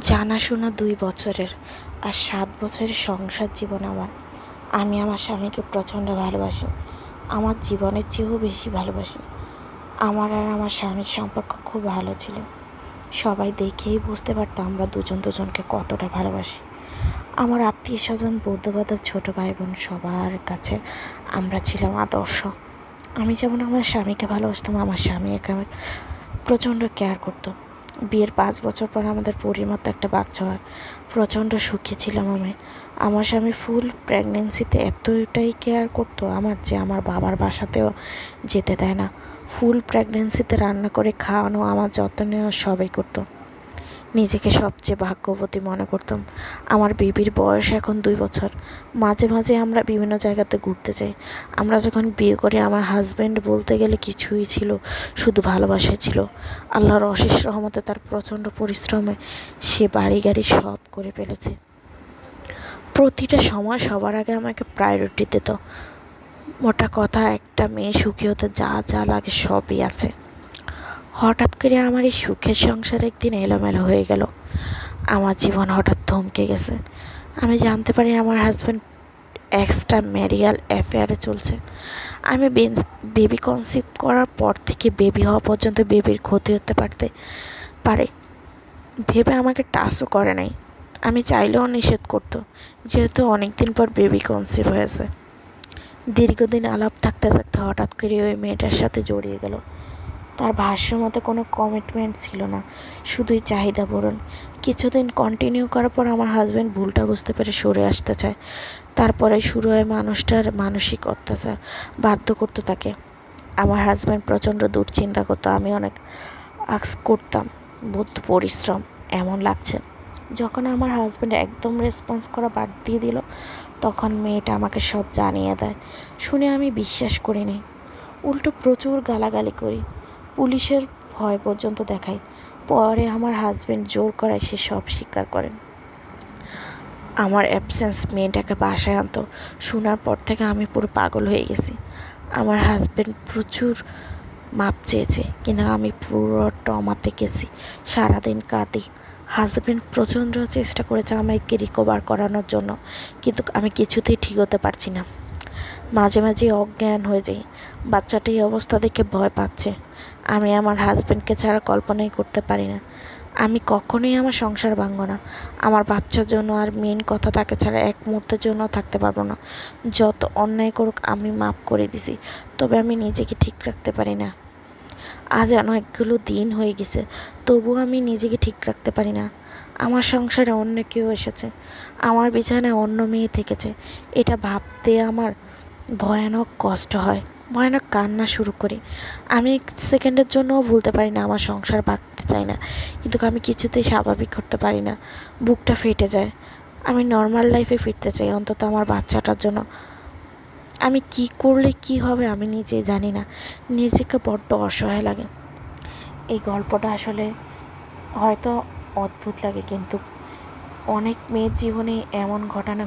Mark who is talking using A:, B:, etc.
A: জানাশোনা দুই বছরের আর সাত বছরের সংসার জীবন আমার। আমি আমার স্বামীকে প্রচণ্ড ভালোবাসি। আমার জীবনের চেয়েও বেশি ভালোবাসি। আমার আর আমার স্বামীর সম্পর্ক খুব ভালো ছিল। সবাই দেখেই বুঝতে পারতো আমরা দুজন দুজনকে কতটা ভালোবাসি। আমার আত্মীয় স্বজন বৌদ্ধ বান্ধব ছোটো ভাই বোন সবার কাছে আমরা ছিলাম আদর্শ। আমি যেমন আমার স্বামীকে ভালোবাসতাম, আমার স্বামী একে প্রচণ্ড কেয়ার করতো। বিয়ের পাঁচ বছর পর আমাদের পরির মতো একটা বাচ্চা হয়। প্রচণ্ড সুখী ছিলাম আমি। আমার স্বামী ফুল প্রেগনেন্সিতে এতটাই কেয়ার করতো আমার যে আমার বাবার বাসাতেও যেতে দেয় না। ফুল প্রেগনেন্সিতে রান্না করে খাওয়ানো, আমার যত্ন নেওয়া সবই করতো। নিজেকে সবচেয়ে ভাগ্যবতী মনে করতাম। আমার বেবির বয়স এখন দুই বছর। মাঝে মাঝে আমরা বিভিন্ন জায়গাতে ঘুরতে যাই। আমরা যখন বিয়ে করি, আমার হাজব্যান্ড বলতে গেলে কিছুই ছিল, শুধু ভালোবাসা ছিল। আল্লাহর অশেষ রহমতে তার প্রচণ্ড পরিশ্রমে সে বাড়ি গাড়ি সব করে ফেলেছে। প্রতিটা সময় সবার আগে আমাকে প্রায়োরিটি দিত। মোটা কথা, একটা মেয়ে সুখী হতে যা যা লাগে সবই আছে। হঠাৎ করে আমার এই সুখের সংসার একদিন এলোমেলো হয়ে গেল। আমার জীবন হঠাৎ থমকে গেছে। আমি জানতে পারি আমার হাজব্যান্ড এক্সট্রা ম্যারিয়াল অ্যাফেয়ারে চলছে। আমি বেবি কনসিভ করার পর থেকে বেবি হওয়া পর্যন্ত বেবির ক্ষতি হতে পারতে পারে। ভেবে আমাকে টাচও করে নাই। আমি চাইলেও নিষেধ করতো, যেহেতু অনেক দিন পর বেবি কনসিভ হয়েছে। দীর্ঘদিন আলাপ থাকতে থাকতে হঠাৎ করে ওই মেয়েটার সাথে জড়িয়ে গেল। তার ভাষ্য মতো কোনো কমিটমেন্ট ছিল না, শুধুই চাহিদা পূরণ। কিছুদিন কন্টিনিউ করার পর আমার হাজব্যান্ড ভুলটা বুঝতে পেরে সরে আসতে চায়। তারপরে শুরু হয় মানুষটার মানসিক অত্যাচার, বাধ্য করতো তাকে। আমার হাজব্যান্ড প্রচণ্ড দুশ্চিন্তা করতো, আমি অনেক আক্স করতাম বুদ্ধ পরিশ্রম, এমন লাগছে। যখন আমার হাজব্যান্ড একদম রেসপন্স করা বাদ দিয়ে দিল, তখন মেয়েটা আমাকে সব জানিয়ে দেয়। শুনে আমি বিশ্বাস করিনি। উল্টো প্রচুর গালাগালি করি। পুলিশের ভয় পর্যন্ত দেখাই পরে আমার হাজব্যান্ড জোর করায় সে সব স্বীকার করেন। আমার অ্যাবসেন্স মেয়েটাকে বাসায় আনতো। শোনার পর থেকে আমি পুরো পাগল হয়ে গেছি। আমার হাজব্যান্ড প্রচুর মাপ চেয়েছে কিনা আমি পুরো টমাতে গেছি। সারাদিন কাঁদি। হাজব্যান্ড প্রচণ্ড চেষ্টা করেছে আমাকে রিকভার করানোর জন্য। কিন্তু আমি কিছুতেই ঠিক হতে পারছি না। মাঝে মাঝে অজ্ঞান হয়ে যাই। বাচ্চাটা এই অবস্থা দেখে ভয় পাচ্ছে। আমি আমার হাজব্যান্ডকে ছাড়া কল্পনাই করতে পারি না। আমি কখনোই আমার সংসার ভাঙব না। আমার বাচ্চার জন্য আর মেন কথা তাকে ছাড়া এক মুহূর্তের জন্য থাকতে পারব না। যত অন্যায় করুক, আমি মাফ করে দিছি, তবে আমি নিজেকে ঠিক রাখতে পারি না। আজ অনেকগুলো দিন হয়ে গেছে, তবুও আমি নিজেকে ঠিক রাখতে পারি না। আমার সংসারে অন্য কেউ এসেছে। আমার বিছানায় অন্য মেয়ে থেকেছে। এটা ভাবতে আমার ভয়ানক কষ্ট হয়, ভয়ানক কান্না শুরু করি। আমি এক সেকেন্ডের জন্যও ভুলতে পারি না, আমার সংসার বাঁকতে চাই না, কিন্তু আমি কিছুতেই স্বাভাবিক করতে পারি না, বুকটা ফেটে যায়। আমি নর্মাল লাইফে ফিরতে চাই, অন্তত আমার বাচ্চাটার জন্য। আমি কি করলে কি হবে আমি নিজেই জানি না, নিজেকে বড্ড অসহায় লাগে। এই গল্পটা আসলে হয়তো অদ্ভুত লাগে, কিন্তু অনেক মেয়ের জীবনে এমন ঘটনা